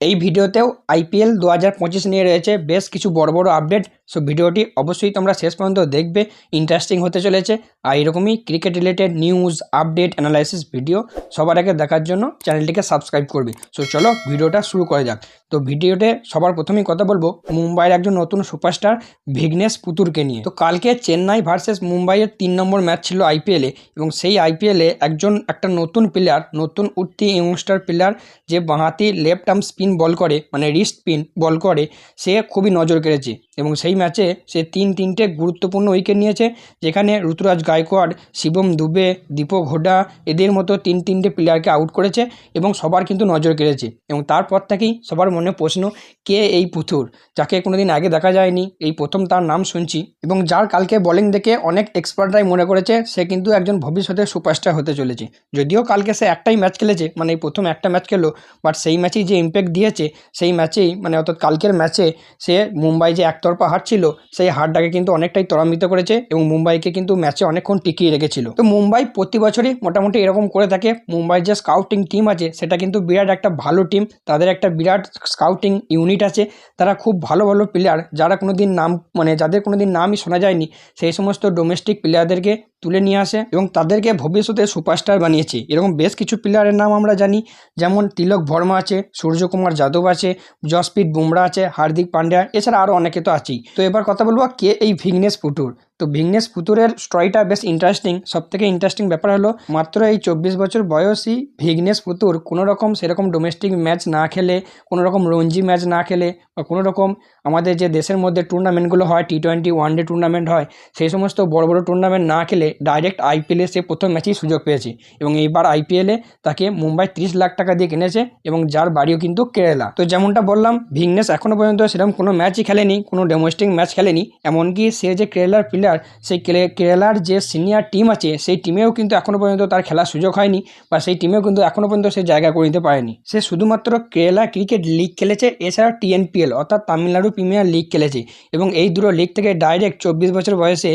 এই ভিডিওতেও আইপিএল দু হাজার পঁচিশ নিয়ে রয়েছে বেশ কিছু বড় বড় আপডেট। সো ভিডিওটি অবশ্যই তোমরা শেষ পর্যন্ত দেখবে। ইন্টারেস্টিং হতে চলেছে। আর এরকমই cricket related news update analysis video সবার আগে দেখার জন্য চ্যানেলটিকে সাবস্ক্রাইব করবে। সো চলো ভিডিওটা শুরু করা যাক। তো ভিডিওতে সবার প্রথমেই কথা বলব, মুম্বাইয়ের একজন নতুন সুপারস্টার ভিগনেশ পুতুরকে নিয়ে। তো কালকে চেন্নাই ভার্সেস মুম্বাইয়ের তিন নম্বর ম্যাচ ছিল আইপিএলে এবং সেই আইপিএলে একজন একটা নতুন প্লেয়ার নতুন উঠতি ইয়ংস্টার প্লেয়ার যে বাঁহাতি লেফট আর্ম স্পিন বল করে মানে রিস্ট স্পিন বল করে সে খুবই নজর কেড়েছে। এবং সেই ম্যাচে সে তিন তিনটে গুরুত্বপূর্ণ উইকেট নিয়েছে, যেখানে ঋতুরাজ গায়কোয়াড়, শিবম দুবে, দীপক হোডা এদের মতো তিন তিনটে প্লেয়ারকে আউট করেছে এবং সবার কিন্তু নজর কেড়েছে। এবং তারপর থেকেই সবার মনে প্রশ্ন, কে এই পুথুর যাকে কোনোদিন আগে দেখা যায়নি, এই প্রথম তার নাম শুনছি। এবং যার কালকে বোলিং দেখে অনেক এক্সপার্টরাই মনে করেছে, সে কিন্তু একজন ভবিষ্যতে সুপারস্টার হতে চলেছে। যদিও কালকে সে একটাই ম্যাচ খেলেছে মানে এই প্রথম একটা ম্যাচ খেলো বাট সেই ম্যাচেই যে ইম্প্যাক্ট দিয়েছে, সেই ম্যাচেই মানে অর্থাৎ কালকের ম্যাচে সে মুম্বাই যে একতরফা হার ছিল সেই হারটাকে কিন্তু অনেকটাই ত্বরান্বিত করেছে এবং মুম্বাইকে কিন্তু ম্যাচে অনেকক্ষণ টিকিয়ে রেখেছিল। তো মুম্বাই প্রতি বছরই মোটামুটি এরকম করে থাকে। মুম্বাইয়ের যে স্কাউটিং টিম আছে, সেটা কিন্তু বিরাট একটা ভালো টিম তাদের একটা বিরাট স্কাউটিং ইউনিট আছে। তারা খুব ভালো ভালো প্লেয়ার যারা কোনোদিন নাম মানে যাদের কোনো দিন নামই শোনা যায়নি, সেই সমস্ত ডোমেস্টিক প্লেয়ারদেরকে তুলে নিয়ে আসে এবং তাদেরকে ভবিষ্যতে সুপারস্টার বানিয়েছে। এরকম বেশ কিছু প্লেয়ারের নাম আমরা জানি, যেমন তিলক ভর্মা আছে, সূর্যকুমার যাদব আছে জসপ্রীত বুমরা আছে, হার্দিক পান্ডিয়া এছাড়া আরও অনেকে তো আছেই। তো এবার কথা বলব কে এই ভিগনেশ পুটুর? তো ভিগনেশ পুতুরের স্টোরিটা বেশ ইন্টারেস্টিং সব থেকে ইন্টারেস্টিং ব্যাপার হলো, মাত্র এই চব্বিশ বছর বয়সী ভিগনেশ পুতুর কোনো রকম সেরকম ডোমেস্টিক ম্যাচ না খেলে কোনো রকম রঞ্জি ম্যাচ না খেলে, বা কোনো রকম আমাদের যে দেশের মধ্যে টুর্নামেন্টগুলো হয় T twenty one day tournament হয়, সেই সমস্ত বড় বড় টুর্নামেন্ট না খেলে ডাইরেক্ট আইপিএলে সে প্রথম ম্যাচেই সুযোগ পেয়েছে। এবং এইবার আইপিএলে তাকে মুম্বাই তিরিশ লাখ টাকা দিয়ে কিনেছে এবং যার বাড়িও কিন্তু কেরালা। তো যেমনটা বললাম ভিগনেশ এখনও পর্যন্ত সেরকম কোনো ম্যাচই খেলেনি, কোনো ডোমেস্টিক ম্যাচ খেলেনি, এমনকি সে যে কেরালার প্লেয়ার সেই কেরালার যে সিনিয়র টিম আছে, সেই টিমেও কিন্তু এখনও পর্যন্ত তার খেলার সুযোগ হয়নি বা সেই টিমেও কিন্তু এখনও পর্যন্ত সে জায়গা করে নিতে পারেনি। সে শুধুমাত্র কেরালা ক্রিকেট লিগ খেলেছে, এছাড়া টিএনপিএল অর্থাৎ তামিলনাড়ু প্রিমিয়ার লিগ খেলেছে এবং এই দুটো লিগ থেকে ডাইরেক্ট চব্বিশ বছর বয়সে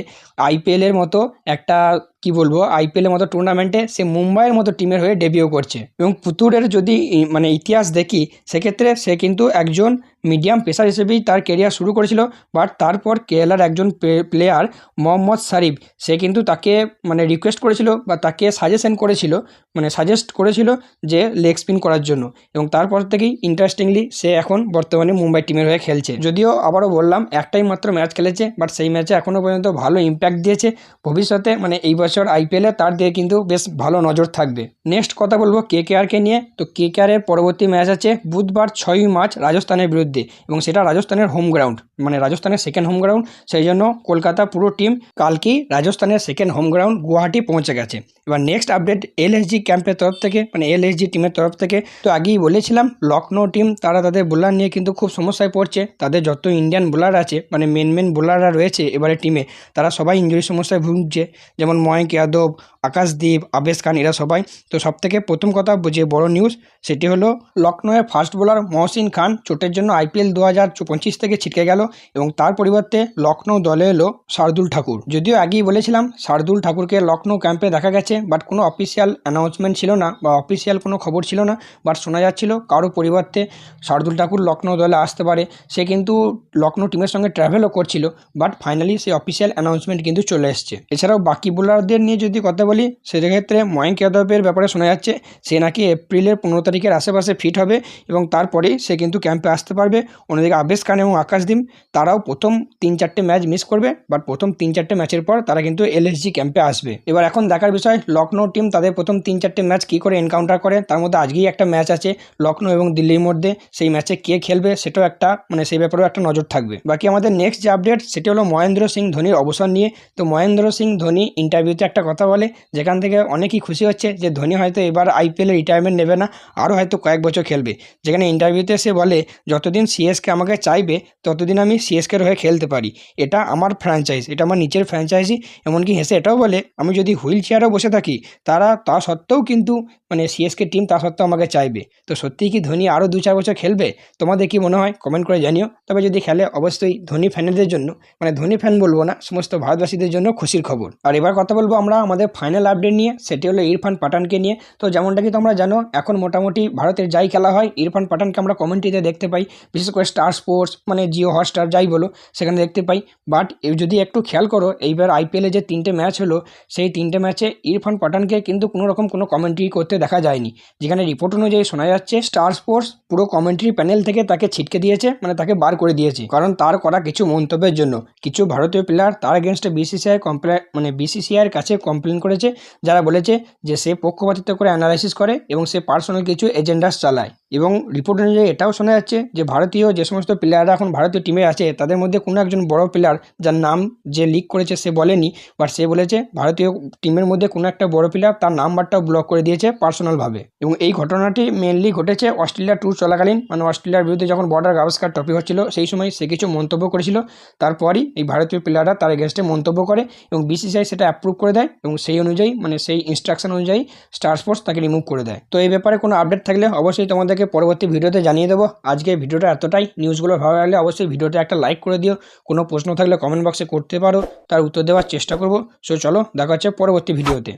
আইপিএলের মতো একটা কি বলব আইপিএলের মতো টুর্নামেন্টে সে মুম্বাইয়ের মতো টিমের হয়ে ডেবিউ করছে। এবং পুতুরের যদি মানে ইতিহাস দেখি, সেক্ষেত্রে সে কিন্তু একজন মিডিয়াম পেসার হিসেবেই তার কেরিয়ার শুরু করেছিল। বাট তারপর কেরালার একজন প্লেয়ার মোহাম্মদ শারিফ সে কিন্তু তাকে মানে রিকোয়েস্ট করেছিল বা তাকে সাজেশন করেছিল মানে সাজেস্ট করেছিল যে লেগ স্পিন করার জন্য। এবং তারপর থেকেই ইন্টারেস্টিংলি সে এখন বর্তমানে মুম্বাই টিমের হয়ে খেলছে। যদিও আবারও বললাম, একটাই মাত্র ম্যাচ খেলেছে বাট সেই ম্যাচে এখনও পর্যন্ত ভালো ইম্প্যাক্ট দিয়েছে। ভবিষ্যতে মানে এই বছর আইপিএলে তার দিয়ে কিন্তু বেশ ভালো নজর থাকবে। নেক্সট কথা বলব কে কে আরকে নিয়ে। তো কে কে আরের পরবর্তী ম্যাচ আছে বুধবার ছয়ই মার্চ রাজস্থানের বিরুদ্ধে এবং সেটা রাজস্থানের হোম গ্রাউন্ড মানে রাজস্থানের সেকেন্ড হোম গ্রাউন্ড সেই জন্য কলকাতা পুরো টিম কালকেই রাজস্থানের সেকেন্ড হোম গ্রাউন্ড গুয়াহাটি পৌঁছে গেছে। এবার নেক্সট আপডেট এলএসজি ক্যাম্পের তরফ থেকে মানে এলএসজি টিমের তরফ থেকে। তো আগেই বলেছিলাম লখনৌ টিম তারা তাদের বোলার নিয়ে কিন্তু খুব সমস্যায় পড়ছে। তাদের যত ইন্ডিয়ান বোলার আছে মানে মেন মেন বোলাররা রয়েছে এবারে টিমে তারা সবাই ইঞ্জুরির সমস্যায় ভুগছে। যেমন ময়ঙ্ক যাদব আকাশদীপ আবেশ খান, এরা সবাই। তো সব থেকে প্রথম কথা যে বড় নিউজ সেটি হলো লখনৌয়ের ফাস্ট বোলার মহসিন খান চোটের জন্য আইপিএল দু হাজার পঁচিশ থেকে ছিটকে গেল এবং তার পরিবর্তে লখনৌ দলে এলো শার্দুল ঠাকুর। যদিও আগেই বলেছিলাম শার্দুল ঠাকুরকে লখনৌ ক্যাম্পে দেখা গেছে বাট কোনো অফিসিয়াল অ্যানাউন্সমেন্ট ছিল না বা অফিসিয়াল কোনো খবর ছিল না বাট শোনা যাচ্ছিল কারও পরিবর্তে শার্দুল ঠাকুর লখনৌ দলে আসতে পারে। সে কিন্তু লখনৌ টিমের সঙ্গে ট্রাভেলও করছিল বাট ফাইনালি সেই অফিসিয়াল অ্যানাউন্সমেন্ট কিন্তু চলে এসছে। এছাড়াও বাকি বোলারদের নিয়ে যদি কথা বলি, সেক্ষেত্রে ময়ঙ্ক যাদবের ব্যাপারে শোনা যাচ্ছে, সে নাকি এপ্রিলের পনেরো তারিখের আশেপাশে ফিট হবে এবং তারপরেই সে কিন্তু ক্যাম্পে আসতে পারবে। অন্যদিকে আবেশ খান এবং আকাশদীপ তারাও প্রথম তিন চারটে ম্যাচ মিস করবে বাট প্রথম তিন চারটে ম্যাচের পর তারা কিন্তু এলএসজি ক্যাম্পে আসবে। এবার এখন দেখার বিষয়, লখনৌ টিম তাদের প্রথম তিন চারটে ম্যাচ কী করে এনকাউন্টার করে, তার মধ্যে আজকেই একটা ম্যাচ আছে, লখনৌ এবং দিল্লির মধ্যে। সেই ম্যাচে কে খেলবে, সেটাও একটা মানে সেই ব্যাপারেও একটা নজর থাকবে। বাকি আমাদের নেক্সট যে আপডেট সেটি হলো মহেন্দ্র সিং ধোনির অবসর নিয়ে। তো মহেন্দ্র সিং ধোনি ইন্টারভিউতে একটা কথা বলে, যেখান থেকে অনেকেই খুশি হচ্ছে যে ধোনি হয়তো এবার আইপিএলে রিটায়ারমেন্ট নেবে না, আরও হয়তো কয়েক বছর খেলবে। যেখানে ইন্টারভিউতে সে বলে, যতদিন সিএসকে আমাকে চাইবে, ততদিন আমি সিএসকের হয়ে খেলতে পারি। এটা আমার ফ্র্যাঞ্চাইজ এটা আমার নিচের ফ্র্যাঞ্চাইজি এমনকি হেসে এটাও বলে, আমি যদি হুইল চেয়ারেও বসে থাকি, তারা তা সত্ত্বেও কিন্তু মানে সিএসকে টিম তা সত্ত্বেও আমাকে চাইবে। তো সত্যিই কি ধোনি আরও দু চার বছর খেলবে? তোমাদের কি মনে হয়? কমেন্ট করে জানিও। তবে যদি খেলে, অবশ্যই ধোনি ফ্যানেদের জন্য মানে ধোনি ফ্যান বলব না, সমস্ত ভারতবাসীদের জন্য খুশির খবর। আর এবার কথা বলব করব আমরা আমাদের ফাইনাল আপডেট নিয়ে, সেটি হলো ইরফান পাঠানকে নিয়ে। তো যেমনটা কি তোমরা জানো, এখন মোটামুটি ভারতের যাই খেলা হয়, ইরফান পাঠানকে আমরা কমেন্ট্রিতে দেখতে পাই। বিশেষ করে স্টার স্পোর্টস মানে জিও হটস্টার যাই বলো, সেখানে দেখতে পাই। বাট যদি একটু খেয়াল করো, এইবার আইপিএলে যে তিনটে ম্যাচ হলো, সেই তিনটে ম্যাচে ইরফান পাঠানকে কিন্তু কোনো রকম কোনো কমেন্ট্রি করতে দেখা যায়নি। যেখানে রিপোর্ট অনুযায়ী শোনা যাচ্ছে স্টার স্পোর্টস পুরো কমেন্ট্রি প্যানেল থেকে তাকে ছিটকে দিয়েছে মানে তাকে বার করে দিয়েছে। কারণ তার করা কিছু মন্তব্যের জন্য। কিছু ভারতীয় প্লেয়ার তার এগেনস্টে বিসিসিআই কমপ্লে মানে বিসিসিআইয়ের কাছে কমপ্লেন করেছে, যারা বলেছে যে সে পক্ষপাতিত্ব করে অ্যানালাইসিস করে এবং সে পার্সোনাল কিছু এজেন্ডাস চালায়। এবং রিপোর্ট অনুযায়ী এটাও শোনা যাচ্ছে যে ভারতীয় যে সমস্ত প্লেয়াররা এখন ভারতীয় টিমে আছে, তাদের মধ্যে কোনো একজন বড় প্লেয়ার যার নাম যে লিক করেছে সে বলেনি বাট সে বলেছে ভারতীয় টিমের মধ্যে কোনো একটা বড় প্লেয়ার তার নাম্বারটাও ব্লক করে দিয়েছে পার্সোনালভাবে এবং এই ঘটনাটি মেনলি ঘটেছে অস্ট্রেলিয়া ট্যুর চলাকালীন মানে অস্ট্রেলিয়ার বিরুদ্ধে যখন বর্ডার গাভাস্কার টপিক হচ্ছিল, সেই সময় সে কিছু মন্তব্য করেছিল। তারপরই এই ভারতীয় প্লেয়াররা তার এগেনস্টে মন্তব্য করে এবং বিসিসিআই সেটা অ্যাপ্রুভ করে দেয় এবং সেই অনুযায়ী মানে সেই ইনস্ট্রাকশন অনুযায়ী স্টার স্পোর্টস তাকে রিমুভ করে দেয়। তো এই ব্যাপারে কোনো আপডেট থাকলে অবশ্যই তোমাদেরকে পরবর্তী ভিডিওতে জানিয়ে দেবো। আজকে ভিডিওটা এতটাই। নিউজগুলো ভালো লাগলে অবশ্যই ভিডিওতে একটা লাইক করে দিও। কোনো প্রশ্ন থাকলে কমেন্ট বক্সে করতে পারো। তার উত্তর দেওয়ার চেষ্টা করব। সো চলো, দেখা হচ্ছে পরবর্তী ভিডিওতে।